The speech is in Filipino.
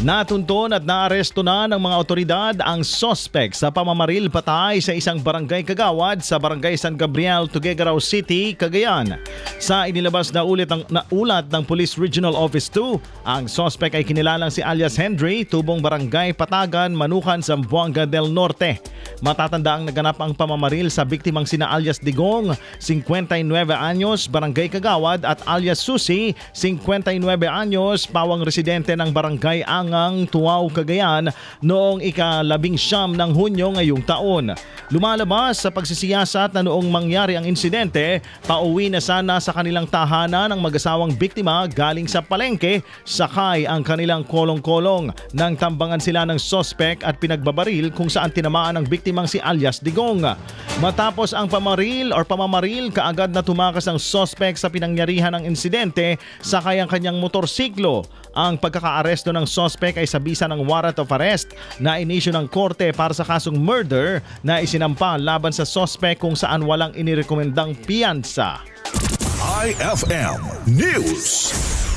Natunton at naaresto na ng mga otoridad ang sospek sa pamamaril patay sa isang barangay kagawad sa barangay San Gabriel, Tuguegarao City, Cagayan. Sa inilabas na ulit ng, na ulat ng Police Regional Office 2, ang sospek ay kinilalang si alias Henry, tubong barangay Patagan, Manukan, Zamboanga del Norte. Matatanda ang naganap ang pamamaril sa biktimang sina alias Digong, 59 anyos, barangay Kagawad at alias Susi, 59 anyos, pawang residente ng barangay Angang, Tuaw, Cagayan noong ikalabing siyam ng Hunyo ngayong taon. Lumalabas sa pagsisiyasat na noong mangyari ang insidente, pauwi na sana sa kanilang tahanan ang mag-asawang biktima galing sa palengke, sakay ang kanilang kolong-kolong nang tambangan sila ng sospek at pinagbabaril kung saan tinamaan ang biktimang si alias Digong. Matapos ang pamaril or pamamaril, kaagad na tumakas ang sospek sa pinangyarihan ng insidente sakay ang kanyang motorsiklo. Ang pagkakaaresto ng sospek ay sa bisa ng warrant of arrest na inisyu ng korte para sa kasong murder na isinampa laban sa sospek kung saan walang inirekomendang piyansa. IFM News.